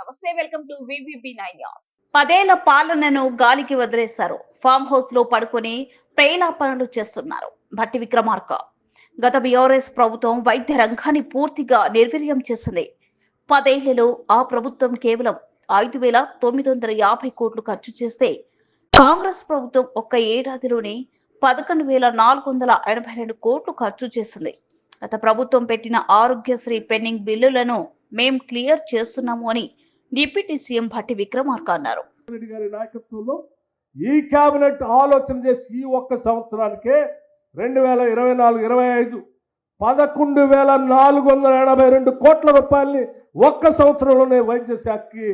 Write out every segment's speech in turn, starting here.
నమస్తే welcome to VBB nine news. పదేళ్ళ పాలనను గాలికి వదిలేశారు. ఫామ్ హౌస్లో పడుకొని ప్రేలాపనలు చేస్తున్నారు. భట్టి విక్రమార్క. గత బీఆర్ఎస్ ప్రభుత్వం వైద్య రంగాన్ని పూర్తిగా నిర్వీర్యం చేసింది. పదేళ్ళలో ఆ ప్రభుత్వం కేవలం ఐదు వేల తొమ్మిది వందల యాభై కోట్లు ఖర్చు చేస్తే కాంగ్రెస్ ప్రభుత్వం ఒక్క ఏడాదిలోనే పదకొండు వేల నాలుగు వందల ఎనభై రెండు కోట్లు ఖర్చు చేసింది. గత ప్రభుత్వం పెట్టిన ఆరోగ్యశ్రీ పెండింగ్ బిల్లులను మేం క్లియర్ చేస్తున్నాము అని డిప్యూటీ సీఎం భట్టి విక్రమార్క అన్నారు. రెడ్డి గారి నాయకత్వంలో ఈ కేబినెట్ ఆలోచన చేసి ఈ ఒక్క సంవత్సరానికే రెండు వేల ఇరవై నాలుగు ఇరవై ఐదు పదకొండు వేల నాలుగు వందల ఎనభై రెండు కోట్ల రూపాయలని ఒక్క సంవత్సరంలోనే వైద్య శాఖకి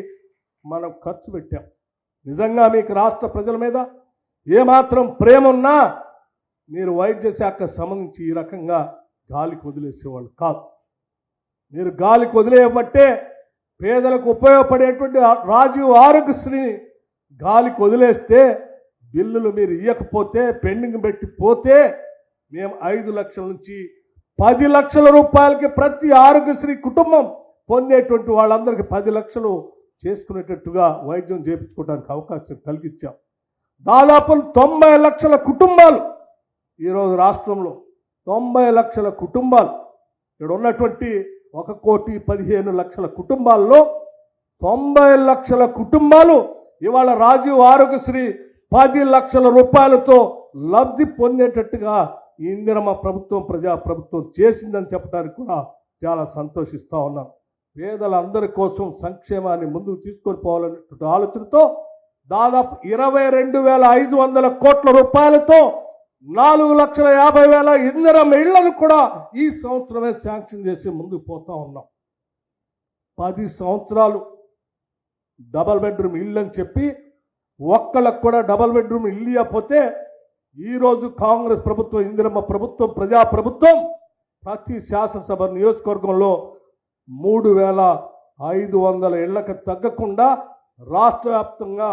మనం ఖర్చు పెట్టాం. నిజంగా మీకు రాష్ట్ర ప్రజల మీద ఏమాత్రం ప్రేమ ఉన్నా మీరు వైద్య శాఖ సంబంధించి ఈ రకంగా గాలికి వదిలేసేవాళ్ళు కాదు. మీరు గాలికి వదిలేయబట్టే పేదలకు ఉపయోగపడేటువంటి రాజీవ్ ఆరోగ్యశ్రీని గాలికి వదిలేస్తే బిల్లులు మీరు ఇవ్వకపోతే పెండింగ్ పెట్టి పోతే మేము ఐదు లక్షల నుంచి పది లక్షల రూపాయలకి ప్రతి ఆరోగ్యశ్రీ కుటుంబం పొందేటువంటి వాళ్ళందరికీ పది లక్షలు చేసుకునేటట్టుగా వైద్యం చేయించుకోవడానికి అవకాశం కలిగించాం దాదాపు తొంభై లక్షల కుటుంబాలు ఈరోజు రాష్ట్రంలో తొంభై లక్షల కుటుంబాలు. ఇక్కడ ఉన్నటువంటి ఒక కోటి పదిహేను లక్షల కుటుంబాల్లో తొంభై లక్షల కుటుంబాలు ఇవాళ రాజీవ్ ఆరోగ్యశ్రీ పది లక్షల రూపాయలతో లబ్ధి పొందేటట్టుగా ఈ ఇందిరమ్మ ప్రభుత్వం ప్రజా ప్రభుత్వం చేసిందని చెప్పడానికి కూడా చాలా సంతోషిస్తూ ఉన్నాం. పేదలందరి కోసం సంక్షేమాన్ని ముందుకు తీసుకొని పోవాలనే ఆలోచనతో దాదాపు ఇరవై రెండు వేల ఐదు వందల కోట్ల రూపాయలతో నాలుగు లక్షల యాభై వేల ఇందిరమ్మ ఇళ్ళను కూడా ఈ సంవత్సరమే శాంక్షన్ చేసి ముందుకు పోతా ఉన్నాం. పది సంవత్సరాలు డబల్ బెడ్రూమ్ ఇల్లు అని చెప్పి ఒక్కళ్ళకు కూడా డబల్ బెడ్రూమ్ ఇల్లు ఇవ్వకపోతే ఈరోజు కాంగ్రెస్ ప్రభుత్వం ఇందిరమ్మ ప్రభుత్వం ప్రజా ప్రభుత్వం ప్రతి శాసనసభ నియోజకవర్గంలో మూడు వేల ఐదు వందల ఇళ్ళకు తగ్గకుండా రాష్ట్ర వ్యాప్తంగా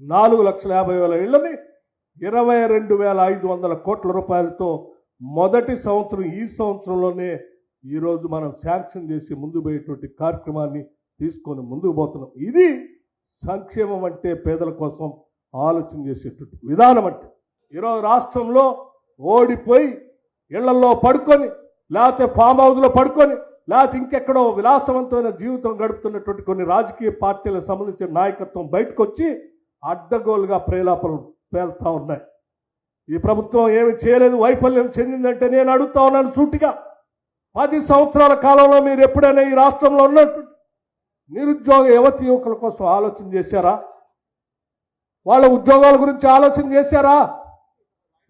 నాలుగు లక్షల యాభై వేల ఇళ్ళని ఇరవై రెండు వేల ఐదు వందల కోట్ల రూపాయలతో మొదటి సంవత్సరం ఈ సంవత్సరంలోనే ఈరోజు మనం శాంక్షన్ చేసి ముందు పోయేటువంటి కార్యక్రమాన్ని తీసుకొని ముందుకు పోతున్నాం. ఇది సంక్షేమం అంటే పేదల కోసం ఆలోచన చేసేటువంటి విధానం అంటే. ఈరోజు రాష్ట్రంలో ఓడిపోయి ఇళ్ళలో పడుకొని లేకపోతే ఫామ్ హౌస్లో పడుకొని లేకపోతే ఇంకెక్కడో విలాసవంతమైన జీవితం గడుపుతున్నటువంటి కొన్ని రాజకీయ పార్టీలకు సంబంధించిన నాయకత్వం బయటకు వచ్చి అడ్డగోలుగా ప్రేలాపలు పేలుతా ఉన్నాయి. ఈ ప్రభుత్వం ఏమి చేయలేదు వైఫల్యం చెందిందంటే నేను అడుగుతా ఉన్నాను సూటిగా. పది సంవత్సరాల కాలంలో మీరు ఎప్పుడైనా ఈ రాష్ట్రంలో ఉన్నట్టు నిరుద్యోగ యువతి యువకుల కోసం ఆలోచన చేశారా? వాళ్ళ ఉద్యోగాల గురించి ఆలోచన చేశారా?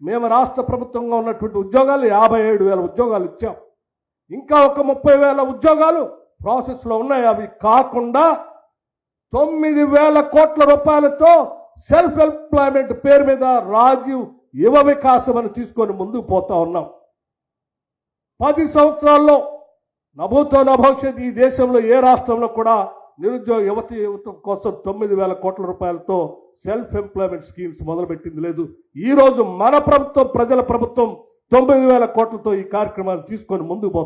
మేము రాష్ట్ర ప్రభుత్వంగా ఉన్నటువంటి ఉద్యోగాలు యాభై ఏడు వేల ఉద్యోగాలు ఇచ్చాం. ఇంకా ఒక ముప్పై వేల ఉద్యోగాలు ప్రాసెస్లో ఉన్నాయి. అవి కాకుండా తొమ్మిది వేల కోట్ల రూపాయలతో సెల్ఫ్ ఎంప్లాయ్మెంట్ పేరు మీద రాజీవ్ యువ వికాసం అని తీసుకొని ముందుకు పోతా ఉన్నాం. పది సంవత్సరాల్లో నభూతో నభవిష్యత్ ఈ దేశంలో ఏ రాష్ట్రంలో కూడా నిరుద్యోగ యువతి యువత కోసం తొమ్మిది వేల కోట్ల రూపాయలతో సెల్ఫ్ ఎంప్లాయ్మెంట్ స్కీమ్స్ మొదలుపెట్టింది లేదు. ఈ రోజు మన ప్రభుత్వం ప్రజల ప్రభుత్వం తొమ్మిది వేల కోట్లతో ఈ కార్యక్రమాన్ని తీసుకొని ముందుకు పోతుంది